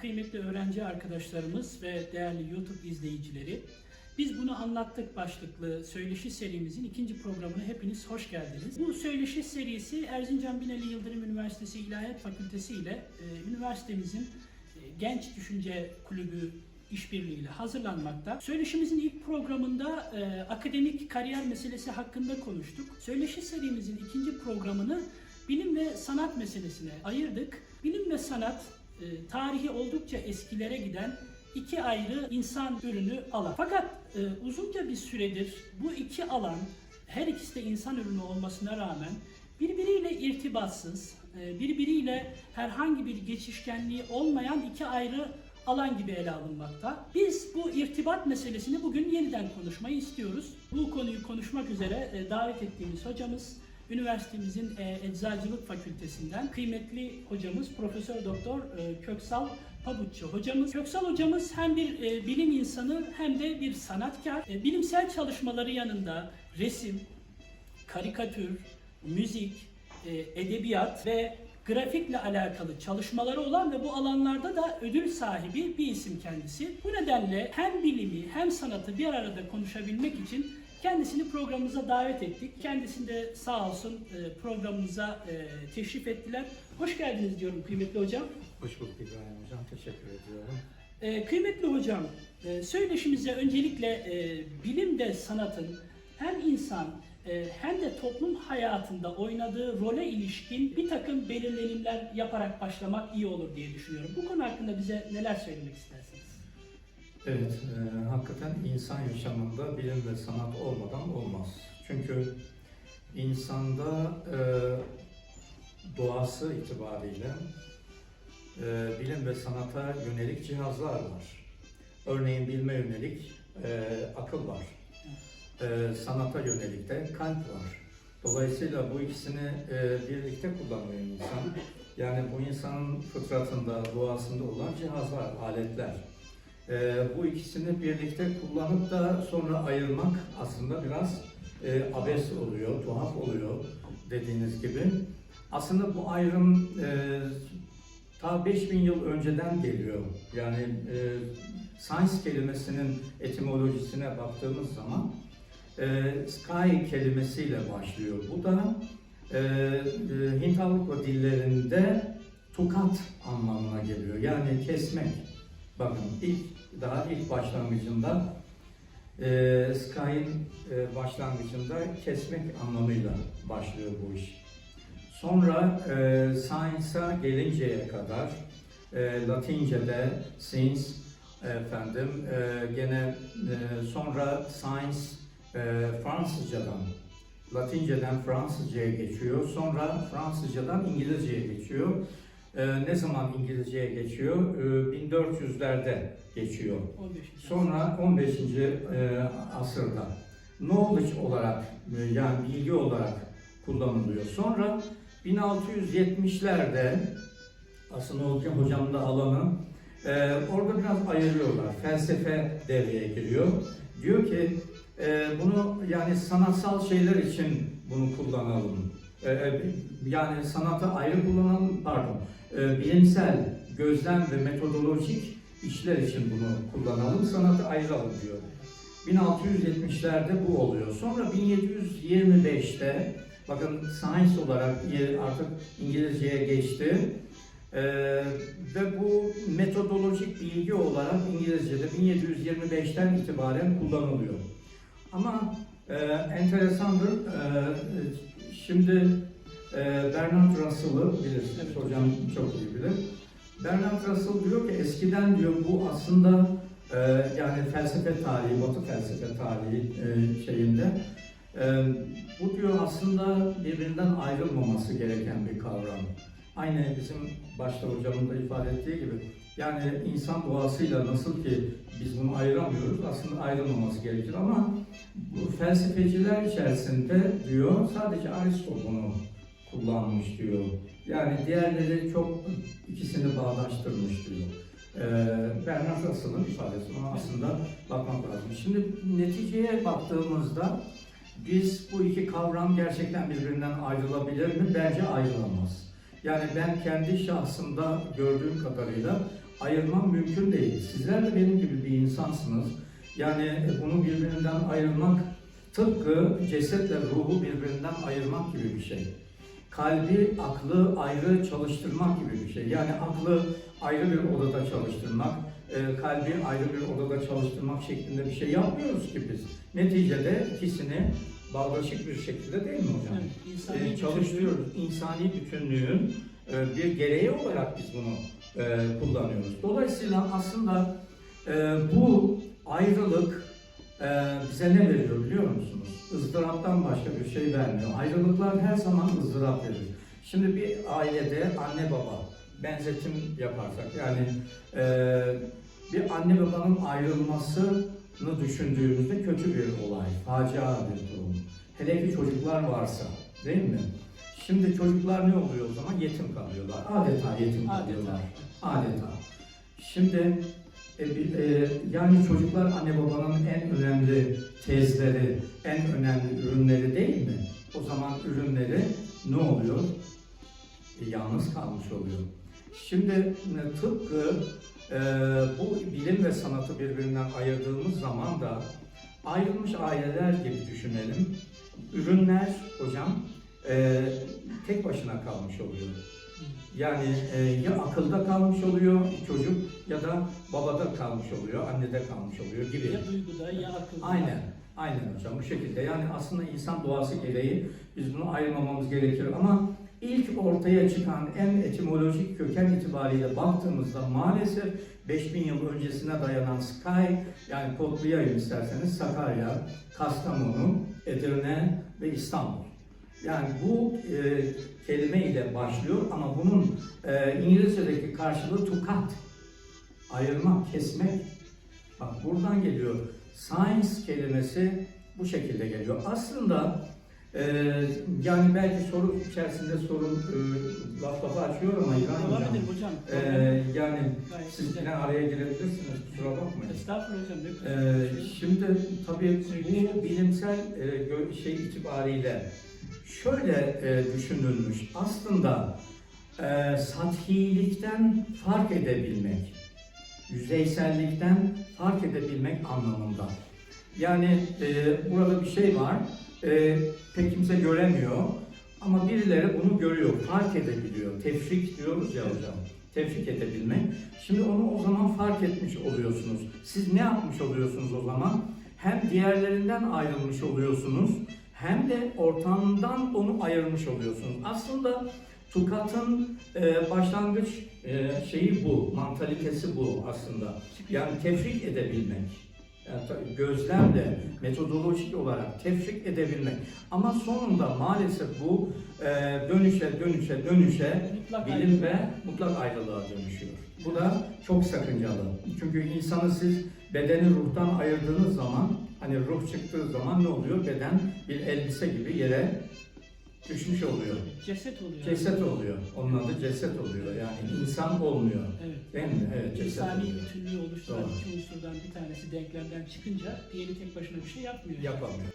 Kıymetli öğrenci arkadaşlarımız ve değerli YouTube izleyicileri, biz bunu anlattık başlıklı söyleşi serimizin ikinci programına hepiniz hoş geldiniz. Bu söyleşi serisi Erzincan Binali Yıldırım Üniversitesi İlahiyat Fakültesi ile e, üniversitemizin e, Genç Düşünce Kulübü işbirliğiyle hazırlanmakta. Söyleşimizin ilk programında e, akademik kariyer meselesi hakkında konuştuk. Söyleşi serimizin ikinci programını bilim ve sanat meselesine ayırdık. Bilim ve sanat e, tarihi oldukça eskilere giden iki ayrı insan ürünü alan. Fakat e, uzunca bir süredir bu iki alan her ikisi de insan ürünü olmasına rağmen birbiriyle irtibatsız, e, birbiriyle herhangi bir geçişkenliği olmayan iki ayrı alan gibi ele alınmakta. Biz bu irtibat meselesini bugün yeniden konuşmayı istiyoruz. Bu konuyu konuşmak üzere e, davet ettiğimiz hocamız üniversitemizin e, Eczacılık Fakültesinden kıymetli hocamız Profesör Doktor e, Köksal Pabuççu hocamız. Köksal hocamız hem bir e, bilim insanı hem de bir sanatkar. E, bilimsel çalışmaları yanında resim, karikatür, müzik, e, edebiyat ve grafikle alakalı çalışmaları olan ve bu alanlarda da ödül sahibi bir isim kendisi. Bu nedenle hem bilimi hem sanatı bir arada konuşabilmek için kendisini programımıza davet ettik. Kendisini de sağ olsun e, programımıza e, teşrif ettiler. Hoş geldiniz diyorum kıymetli hocam. Hoş bulduk İbrahim Hocam. Teşekkür ediyorum. E, kıymetli hocam, e, söyleşimize öncelikle e, bilim ve sanatın hem insan e, hem de toplum hayatında oynadığı role ilişkin bir takım belirlenimler yaparak başlamak iyi olur diye düşünüyorum. Bu konu hakkında bize neler söylemek istersiniz? Evet, e, hakikaten insan yaşamında bilim ve sanat olmadan olmaz. Çünkü insanda e, doğası itibariyle e, bilim ve sanata yönelik cihazlar var. Örneğin bilme yönelik e, akıl var. E, sanata yönelik de kalp var. Dolayısıyla bu ikisini e, birlikte kullanıyor insan. Yani bu insanın fıtratında, doğasında olan cihazlar, aletler. E, bu ikisini birlikte kullanıp da sonra ayırmak aslında biraz e, abes oluyor, tuhaf oluyor dediğiniz gibi. Aslında bu ayrım e, ta 5000 yıl önceden geliyor. Yani e, science kelimesinin etimolojisine baktığımız zaman e, sky kelimesiyle başlıyor. Bu da e, e, Hint Avrupa dillerinde tukat anlamına geliyor. Yani kesmek. Bakın ilk daha ilk başlangıcında e, sky'in e, başlangıcında kesmek anlamıyla başlıyor bu iş. Sonra e, science'a gelinceye kadar e, Latince'de since efendim e, gene e, sonra science e, Fransızcadan Latinceden Fransızcaya geçiyor. Sonra Fransızcadan İngilizceye geçiyor. E, ne zaman İngilizceye geçiyor? E, 1400'lerde geçiyor. 15. Sonra 15. e, asırda knowledge olarak e, yani bilgi olarak kullanılıyor. Sonra 1670'lerde aslında hocam, hocam da alanı e, orada biraz ayırıyorlar. Felsefe devreye giriyor. Diyor ki e, bunu yani sanatsal şeyler için bunu kullanalım. E, e, yani sanatı ayrı kullanalım pardon. E, bilimsel gözlem ve metodolojik işler için bunu kullanalım. Sanatı ayıralım diyor. 1670'lerde bu oluyor. Sonra 1725'te bakın science olarak artık İngilizceye geçti. Ee, ve bu metodolojik bilgi olarak İngilizce'de 1725'ten itibaren kullanılıyor. Ama e, enteresandır. E, şimdi Bernard Russell'ı bilirsiniz. Hocam çok iyi bilir. Bernard Russell diyor ki eskiden diyor bu aslında e, yani felsefe tarihi, Batı felsefe tarihi e, şeyinde e, bu diyor aslında birbirinden ayrılmaması gereken bir kavram. Aynı bizim başta hocamın da ifade ettiği gibi yani insan doğasıyla nasıl ki biz bunu ayıramıyoruz aslında ayrılmaması gerekir ama bu felsefeciler içerisinde diyor sadece Aristo bunu kullanmış diyor. Yani diğerleri çok ikisini bağdaştırmış diyor. Ee, Bernard ifadesi ona aslında bakmak lazım. Şimdi neticeye baktığımızda biz bu iki kavram gerçekten birbirinden ayrılabilir mi? Bence ayrılamaz. Yani ben kendi şahsımda gördüğüm kadarıyla ayırmam mümkün değil. Sizler de benim gibi bir insansınız. Yani bunu birbirinden ayırmak tıpkı cesetle ruhu birbirinden ayırmak gibi bir şey. Kalbi, aklı ayrı çalıştırmak gibi bir şey. Yani aklı ayrı bir odada çalıştırmak, e, kalbi ayrı bir odada çalıştırmak şeklinde bir şey yapmıyoruz ki biz. Neticede ikisini bağdaşık bir şekilde değil mi hocam? Evet, insani e, bütünlüğü- çalıştırıyoruz. İnsani bütünlüğün e, bir gereği olarak biz bunu kullanıyoruz. Dolayısıyla aslında bu ayrılık e, bize ne veriyor biliyor musunuz? Izdıraptan başka bir şey vermiyor. Ayrılıklar her zaman ızdırap verir. Şimdi bir ailede anne baba benzetim yaparsak yani e, bir anne babanın ayrılmasını düşündüğümüzde kötü bir olay, facia bir durum. Hele ki çocuklar varsa, değil mi? Şimdi çocuklar ne oluyor o zaman? Yetim kalıyorlar. Adeta yetim kalıyorlar. Adeta. Adeta. Şimdi e, e, yani çocuklar anne babanın en önemli tezleri, en önemli ürünleri değil mi? O zaman ürünleri ne oluyor? E, yalnız kalmış oluyor. Şimdi e, tıpkı e, bu bilim ve sanatı birbirinden ayırdığımız zaman da ayrılmış aileler gibi düşünelim. Ürünler hocam e, tek başına kalmış oluyor. Yani e, ya akılda kalmış oluyor çocuk ya da babada kalmış oluyor, annede kalmış oluyor gibi. Ya duyguda ya akılda. Aynen, aynen hocam bu şekilde. Yani aslında insan doğası gereği biz bunu ayırmamamız gerekir ama ilk ortaya çıkan en etimolojik köken itibariyle baktığımızda maalesef 5000 yıl öncesine dayanan Sky yani kodlayayım isterseniz Sakarya, Kastamonu, Edirne ve İstanbul. Yani bu e, kelime ile başlıyor ama bunun e, İngilizce'deki karşılığı to cut. Ayırmak, kesmek. Bak buradan geliyor. Science kelimesi bu şekilde geliyor. Aslında e, yani belki soru içerisinde sorun e, laf lafa açıyor ama Devam Hocam. edelim hocam. e, yani Gayet siz güzel. yine araya girebilirsiniz. Kusura bakmayın. Estağfurullah hocam. ne Ee, güzel. şimdi tabii bu bilimsel e, gö- şey itibariyle şöyle e, düşünülmüş. Aslında e, sathilikten fark edebilmek, yüzeysellikten fark edebilmek anlamında. Yani e, burada bir şey var, e, pek kimse göremiyor ama birileri bunu görüyor, fark edebiliyor. Tefrik diyoruz ya hocam, tefrik edebilmek. Şimdi onu o zaman fark etmiş oluyorsunuz. Siz ne yapmış oluyorsunuz o zaman? Hem diğerlerinden ayrılmış oluyorsunuz, hem de ortamdan onu ayırmış oluyorsunuz. Aslında Tukat'ın e, başlangıç e, şeyi bu, mantalitesi bu aslında. Yani tefrik edebilmek. Yani gözlemle, metodolojik olarak tefrik edebilmek. Ama sonunda maalesef bu e, dönüşe dönüşe dönüşe Mutlak bilim ayrılık. ve mutlak ayrılığa dönüşüyor. Bu da çok sakıncalı. Çünkü insanı siz bedeni ruhtan ayırdığınız zaman, hani ruh çıktığı zaman ne oluyor? Beden bir elbise gibi yere düşmüş oluyor. Ceset oluyor. Ceset oluyor. Onun adı ceset oluyor. Yani insan olmuyor. Evet. Değil mi? Evet, ceset İnsani oluyor. bütünlüğü oluşturan Doğru. iki unsurdan bir tanesi denklemden çıkınca diğeri tek başına bir şey yapmıyor. Yapamıyor.